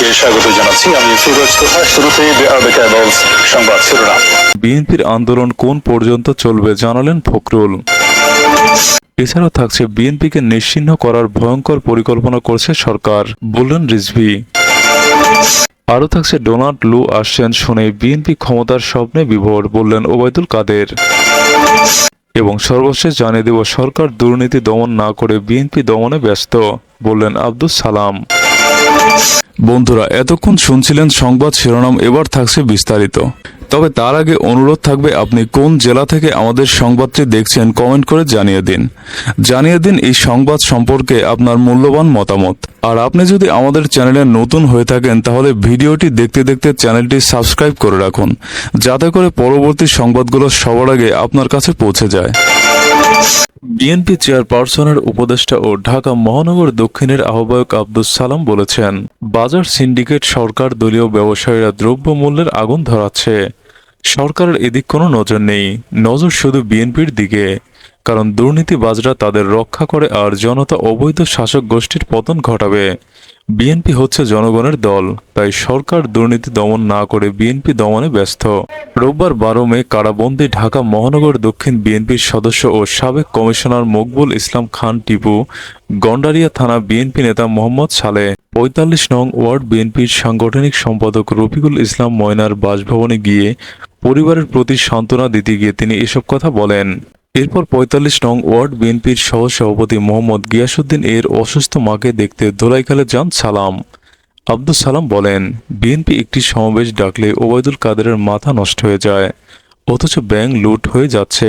সবাইকে স্বাগত জানাচ্ছি। আমি তোহা ক্যাবলস সংবাদ শিরোনাম। বিএনপির আন্দোলন কোন পর্যন্ত চলবে জানালেন ফখরুল। এছাড়াও থাকছে বিএনপিকে নিশ্চিহ্ন করার ভয়ঙ্কর পরিকল্পনা করছে সরকার, বললেন রিজভি। আরও থাকছে ডোনাল্ড লু আসছেন শুনে বিএনপি ক্ষমতার স্বপ্নে বিভোর, বললেন ওবায়দুল কাদের। এবং সর্বশেষ জানিয়ে দেব, সরকার দুর্নীতি দমন না করে বিএনপি দমনে ব্যস্ত, বললেন আব্দুল সালাম। বন্ধুরা এতক্ষণ শুনছিলেন সংবাদ শিরোনাম এবার থাকছে বিস্তারিত। তবে তার আগে অনুরোধ থাকবে, আপনি কোন জেলা থেকে আমাদের সংবাদটি দেখছেন কমেন্ট করে জানিয়ে দিন। জানিয়ে দিন এই সংবাদ সম্পর্কে আপনার মূল্যবান মতামত। আর আপনি যদি আমাদের চ্যানেলে নতুন হয়ে থাকেন, তাহলে ভিডিওটি দেখতে দেখতে চ্যানেলটি সাবস্ক্রাইব করে রাখুন, যাতে করে পরবর্তী সংবাদগুলো সবার আগে আপনার কাছে পৌঁছে যায়। বিএনপি চেয়ারপারসনের উপদেষ্টা ও ঢাকা মহানগর দক্ষিণের আহ্বায়ক আব্দুস সালাম বলেছেন, বাজার সিন্ডিকেট সরকার দলীয় ব্যবসায়ীরা দ্রব্যমূল্যের আগুন ধরাচ্ছে। সরকারের এদিক কোনো নজর নেই। নজর শুধু বিএনপির দিকে, কারণ দুর্নীতিবাজরা তাদের রক্ষা করে আর জনতা অবৈধ শাসক গোষ্ঠীর পতন ঘটাবে। বিএনপি হচ্ছে জনগণের দল, তাই সরকার দুর্নীতি দমন না করে বিএনপি দমনে ব্যস্ত। রোববার বারো মে কারাবন্দী ঢাকা মহানগর দক্ষিণ বিএনপির সদস্য ও সাবেক কমিশনার মকবুল ইসলাম খান টিপু, গন্ডারিয়া থানা বিএনপি নেতা মোহাম্মদ সালে পঁয়তাল্লিশ নং ওয়ার্ড বিএনপির সাংগঠনিক সম্পাদক রফিকুল ইসলাম ময়নার বাসভবনে গিয়ে পরিবারের প্রতি সান্ত্বনা দিতে গিয়ে তিনি এসব কথা বলেন। এরপর পঁয়তাল্লিশ নং ওয়ার্ড বিএনপির সহ সভাপতি মোহাম্মদ গিয়াসুদ্দিন এর অসুস্থ মাকে দেখতে ধোলাইখালে যান সালাম। আব্দুল সালাম বলেন, বিএনপি একটি সমাবেশ ডাকলে ওবায়দুল কাদেরের মাথা নষ্ট হয়ে যায়, অথচ ব্যাংক লুট হয়ে যাচ্ছে,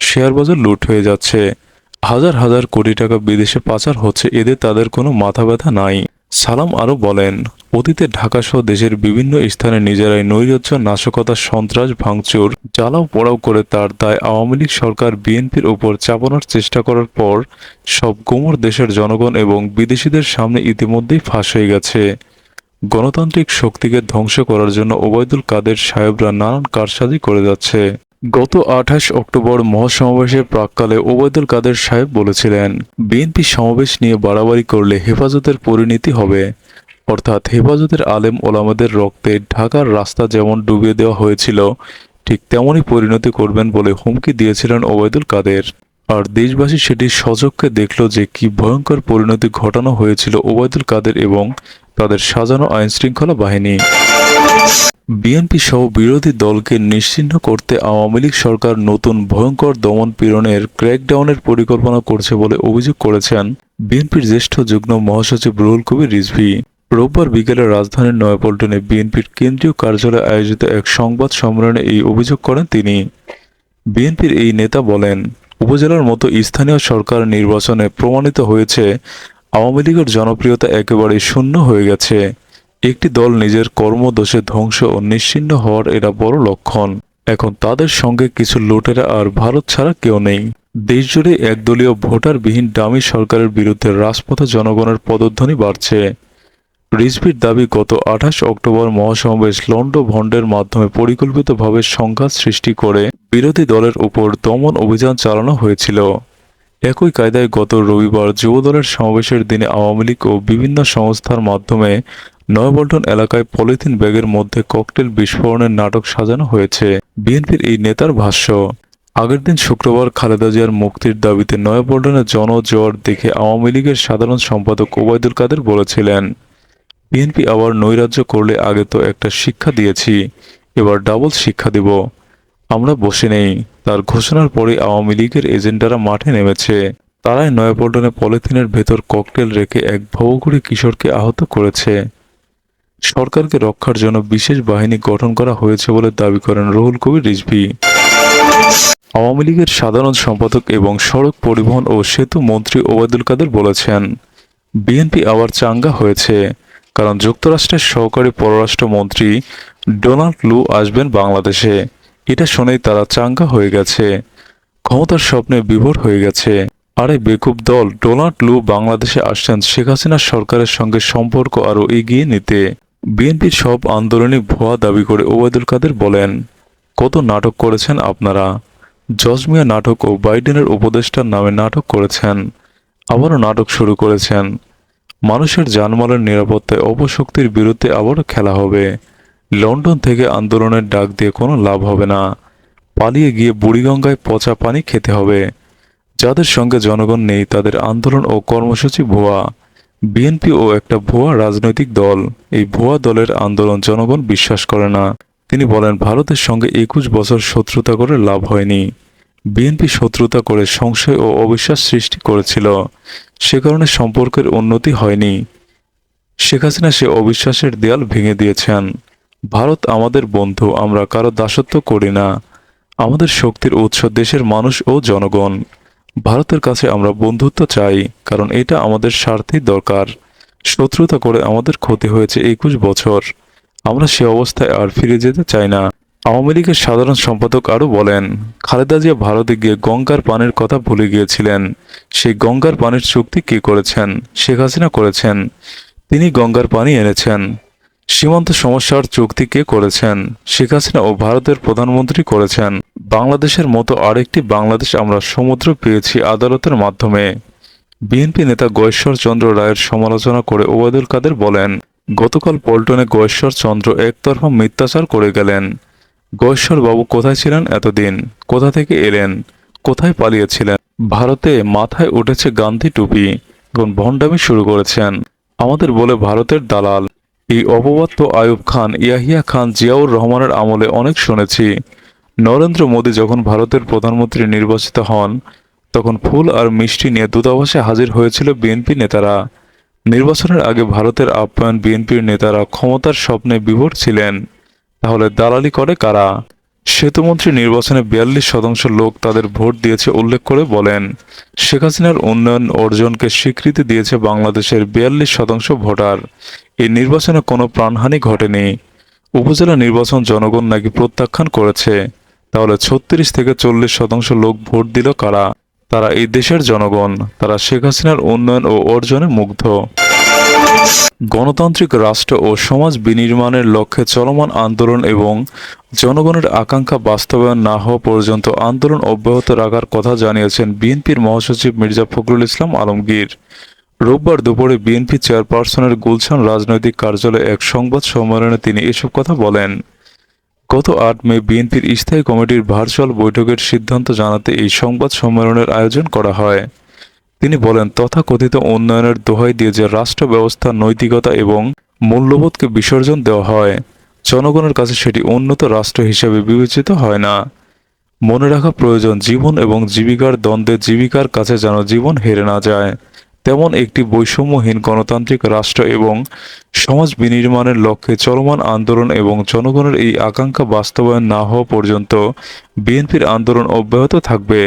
শেয়ার বাজার লুট হয়ে যাচ্ছে, হাজার হাজার কোটি টাকা বিদেশে পাচার হচ্ছে এদের তাদের কোনো মাথা ব্যথা নাই। সালাম আরও বলেন, অতীতে ঢাকাসহ দেশের বিভিন্ন স্থানে নিজেরাই নৈরাজ্য, নাশকতা, সন্ত্রাস, ভাঙচুর, জ্বালাও পড়াও করে তার দায় আওয়ামী লীগ সরকার বিএনপির ওপর চাপানোর চেষ্টা করার পর সব গোমর দেশের জনগণ এবং বিদেশিদের সামনে ইতিমধ্যেই ফাঁস হয়ে গেছে। গণতান্ত্রিক শক্তিকে ধ্বংস করার জন্য ওবায়দুল কাদের সাহেবরা নানান কারসাজি করে যাচ্ছে। গত আঠাশ অক্টোবর মহাসমাবেশের প্রাককালে ওবায়দুল কাদের সাহেব বলেছিলেন, বিএনপি সমাবেশ নিয়ে বাড়াবাড়ি করলে হেফাজতের পরিণতি হবে। অর্থাৎ হেফাজতের আলেম ওলামাদের রক্তে ঢাকার রাস্তা যেমন ডুবিয়ে দেওয়া হয়েছিল, ঠিক তেমনই পরিণতি করবেন বলে হুমকি দিয়েছিলেন ওবায়দুল কাদের। আর দেশবাসী সেটি সচক্ষে দেখল যে কি ভয়ঙ্কর পরিণতি ঘটানো হয়েছিল ওবায়দুল কাদের এবং তাদের সাজানো আইনশৃঙ্খলা বাহিনী। বিএনপি সহ বিরোধী দলকে নিশ্চিহ্ন করতে আওয়ামী লীগ সরকার নতুন ভয়ঙ্কর দমন পীড়নের ক্র্যাকডাউনের পরিকল্পনা করছে বলে অভিযোগ করেছেন বিএনপির জ্যেষ্ঠ যুগ্ম মহাসচিব রুহুল কবির রিজভী। রোববার বিকেলে রাজধানীর নয়াপল্টনে বিএনপির কেন্দ্রীয় কার্যালয়ে আয়োজিত এক সংবাদ সম্মেলনে এই অভিযোগ করেন তিনি। বিএনপির এই নেতা বলেন, উপজেলার মতো স্থানীয় সরকার নির্বাচনে প্রমাণিত হয়েছে, আওয়ামী লীগের জনপ্রিয়তা একেবারেই শূন্য হয়ে গেছে। একটি দল নিজের কর্মদোষে ধ্বংস ও নিশ্চিন্ন হওয়ার এরা বড় লক্ষণ। এখন তাদের সঙ্গে কিছু লুটেরা আর ভারত ছাড়া কেউ নেই। দেশজুড়ে একদলীয় ভোটারবিহীন ডামি সরকারের বিরুদ্ধে রাজপথে জনগণের পদধ্বনি বাড়ছে। রিজভির দাবি, গত আঠাশ অক্টোবর মহাসমাবেশ লন্ড ভন্ডের মাধ্যমে পরিকল্পিতভাবে সংঘাত সৃষ্টি করে বিরোধী দলের উপর দমন অভিযান চালানো হয়েছিল। একই কায়দায় গত রবিবার যুবদলের সমাবেশের দিনে আওয়ামী লীগ ও বিভিন্ন সংস্থার মাধ্যমে নয়াপল্টন এলাকায় পলিথিন ব্যাগের মধ্যে ককটেল বিস্ফোরণের নাটক সাজানো হয়েছে। বিএনপির এই নেতার ভাষ্য, আগের দিন শুক্রবার খালেদা জিয়ার মুক্তির দাবিতে নয়াপল্টনে জনজোয়ার দেখে আওয়ামী লীগের সাধারণ সম্পাদক ওবায়দুল কাদের বলেছিলেন, বিএনপি আবার নৈরাজ্য করলে আগে তো একটা শিক্ষা দিয়েছি, এবার ডাবল শিক্ষা দিব। আমরা বসে নেই। তার ঘোষণার পরে আওয়ামী লীগের এজেন্ডারা মাঠে নেমেছে। তারাই নয়াপল্টনে পলিথিনের ভেতর ককটেল রেখে এক ভবঘুরি কিশোরকে আহত করেছে। সরকারকে রক্ষার জন্য বিশেষ বাহিনী গঠন করা হয়েছে বলে দাবি করেন রুহুল কবির রিজভী। আওয়ামী লীগের সাধারণ সম্পাদক এবং সড়ক পরিবহন ও সেতু মন্ত্রী ওবায়দুল কাদের বলেছেন, বিএনপি আবার চাঙ্গা হয়েছে, কারণ যুক্তরাষ্ট্রের সহকারী পররাষ্ট্রমন্ত্রী ডোনাল্ড লু আসবেন বাংলাদেশে। এটা শুনেই তারা চাঙ্গা হয়ে গেছে, ক্ষমতার স্বপ্নে বিভোর হয়ে গেছে। আরে বেকুব দল, ডোনাল্ড লু বাংলাদেশে আসছেন শেখ হাসিনার সরকারের সঙ্গে সম্পর্ক আরও এগিয়ে নিতে। বিএনপির সব আন্দোলনিক ভুয়া দাবি করে ওবায়দুল কাদের বলেন, কত নাটক করেছেন আপনারা? জজমিয়া নাটক ও বাইডেনের উপদেষ্টার নামে নাটক করেছেন, আবারও নাটক শুরু করেছেন। মানুষের জানমালের নিরাপত্তায় অপশক্তির বিরুদ্ধে আবারও খেলা হবে। লন্ডন থেকে আন্দোলনের ডাক দিয়ে কোনো লাভ হবে না। পালিয়ে গিয়ে বুড়িগঙ্গায় পচা পানি খেতে হবে। যাদের সঙ্গে জনগণ নেই তাদের আন্দোলন ও কর্মসূচি ভুয়া। বিএনপি ও একটা ভুয়া রাজনৈতিক দল। এই ভুয়া দলের আন্দোলন জনগণ বিশ্বাস করে না। তিনি বলেন, ভারতের সঙ্গে একুশ বছর শত্রুতা করে লাভ হয়নি। বিএনপি শত্রুতা করে সংশয় ও অবিশ্বাস সৃষ্টি করেছিল। সে কারণে সম্পর্কের উন্নতি হয়নি। শেখ হাসিনা সে অবিশ্বাসের দেয়াল ভেঙে দিয়েছেন। ভারত আমাদের বন্ধু, আমরা কারও দাসত্ব করি না। আমাদের শক্তির উৎস দেশের মানুষ ও জনগণ। ভারতের কাছে আমরা বন্ধুত্ব চাই, কারণ এটা আমাদের স্বার্থেই দরকার। শত্রুতা করে আমাদের ক্ষতি হয়েছে একুশ বছর। আমরা সে অবস্থায় আর ফিরে যেতে চাই না। আওয়ামী লীগের সাধারণ সম্পাদক আরও বলেন, খালেদা জিয়া ভারতে গিয়ে গঙ্গার পানির কথা ভুলে গিয়েছিলেন। সেই গঙ্গার পানির চুক্তি কে করেছেন? শেখ হাসিনা করেছেন। তিনি গঙ্গার পানি এনেছেন। সীমান্ত সমস্যার চুক্তি কে করেছেন? শেখ হাসিনা ও ভারতের প্রধানমন্ত্রী করেছেন। বাংলাদেশের মতো আরেকটি বাংলাদেশ আমরা সমুদ্র পেয়েছি আদালতের মাধ্যমে। বিএনপি নেতা গয়েশ্বর চন্দ্র রায়ের সমালোচনা করে ওবায়দুল কাদের বলেন, গতকাল পল্টনে গয়েশ্বর চন্দ্র একতরফা মিথ্যাচার করে গেলেন। গয়েশ্বর বাবু কোথায় ছিলেন এতদিন? কোথা থেকে এলেন? কোথায় পালিয়েছিলেন? ভারতে মাথায় উঠেছে গান্ধী টুপি। এবং ভণ্ডামি শুরু করেছেন। আমাদের বলে ভারতের দালাল। এই অপবাদ তো আয়ুব খান, ইয়াহিয়া খান জিয়াউর রহমানের আমলে অনেক শুনেছি। নরেন্দ্র মোদী যখন ভারতের প্রধানমন্ত্রী নির্বাচিত হন, তখন ফুল আর মিষ্টি নিয়ে দূতাবাসে হাজির হয়েছিল বিএনপি নেতারা। নির্বাচনের আগে ভারতের আপ্যায়ন বিএনপির নেতারা ক্ষমতার স্বপ্নে বিভোর ছিলেন। তাহলে দালালি করে কারা? সেতুমন্ত্রী নির্বাচনে বিয়াল্লিশ শতাংশ লোক তাদের ভোট দিয়েছে উল্লেখ করে বলেন, শেখ হাসিনার উন্নয়ন অর্জনকে স্বীকৃতি দিয়েছে বাংলাদেশের বিয়াল্লিশ শতাংশ ভোটার। এই নির্বাচনে কোনো প্রাণহানি ঘটেনি। উপজেলা নির্বাচন জনগণ নাকি প্রত্যাখ্যান করেছে? তাহলে ছত্রিশ থেকে চল্লিশ শতাংশ লোক ভোট দিল কারা? তারা এই দেশের জনগণ, তারা শেখ হাসিনার উন্নয়ন ও অর্জনে মুগ্ধ। গণতান্ত্রিক রাষ্ট্র ও সমাজ বিনির্মাণের লক্ষ্যে চলমান আন্দোলন এবং জনগণের আকাঙ্ক্ষা বাস্তবায়ন না হওয়া পর্যন্ত আন্দোলন অব্যাহত রাখার কথা জানিয়েছেন বিএনপির মহাসচিব মির্জা ফখরুল ইসলাম আলমগীর। রোববার দুপুরে বিএনপি চেয়ারপারসনের গুলশান রাজনৈতিক কার্যালয়ে এক সংবাদ সম্মেলনে তিনি এসব কথা বলেন। গত আট মে বিএনপির স্থায়ী কমিটির ভার্চুয়াল বৈঠকের সিদ্ধান্ত জানাতে এই সংবাদ সম্মেলনের আয়োজন করা হয়। তিনি বলেন, তথাকথিত উন্নয়নের দোহাই দিয়ে যে রাষ্ট্র ব্যবস্থার নৈতিকতা এবং মূল্যবোধকে বিসর্জন দেওয়া হয়, জনগণের কাছে সেটি উন্নত রাষ্ট্র হিসেবে বিবেচিত হয় না। মনে রাখা প্রয়োজন, জীবন এবং জীবিকার দ্বন্দ্বে জীবিকার কাছে যেন জীবন হেরে না যায়। তেমন একটি বৈষম্যহীন গণতান্ত্রিক রাষ্ট্র এবং সমাজ বিনির্মাণের লক্ষ্যে চলমান আন্দোলন এবং জনগণের এই আকাঙ্ক্ষা বাস্তবায়ন না হওয়া পর্যন্ত বিএনপির আন্দোলন অব্যাহত থাকবে।